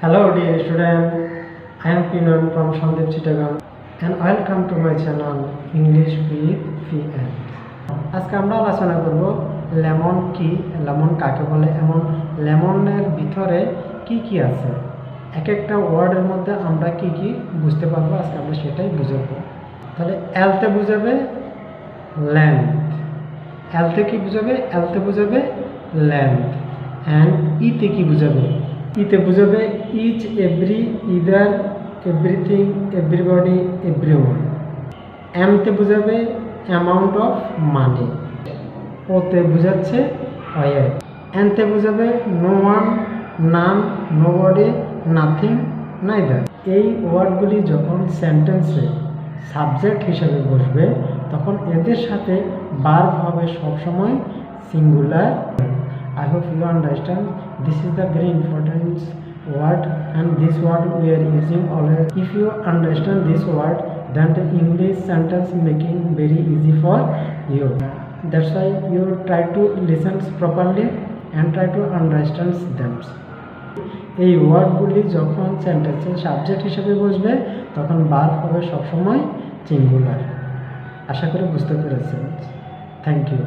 Hello dear student, I am Pinon from Shandip Chittagam and welcome to my channel English with PN. আজকে আমরা আলোচনা করব lemon কি lemon কাকে বলে এমন লেমনের ভিতরে কি কি আছে। এক একটা ওয়ার্ডের মধ্যে আমরা কি কি বুঝতে পারব আজকে আমরা সেটাই বুঝাবো। তাহলে এলতে বুঝাবে লেন্থ এলতে কি বুঝাবে? এলতে বুঝাবে লেন্থ অ্যান্ড ইতে কি বুঝাবে? ইতে বুঝাবে each every either everything everybody everyone এমতে বুঝাবে অ্যামাউন্ট অফ মানি ওতে বুঝাচ্ছে ওয়েট এনতে বুঝাবে no one none nobody nothing neither এই ওয়ার্ডগুলি যখন সেন্টেন্সে সাবজেক্ট হিসেবে বসবে, তখন এদের সাথে বার্ব হবে সবসময় singular I hope you understand. This is the very important word and this word we are using always. If you understand this word, then the English sentence making very easy for you. That's why you try to listen properly and try to understand them. এই ওয়ার্ডগুলি যখন সেন্টেন্সের subject হিসেবে বসবে তখন বার হবে সবসময় singular আশা করি বুঝতে পেরেছেন থ্যাংক ইউ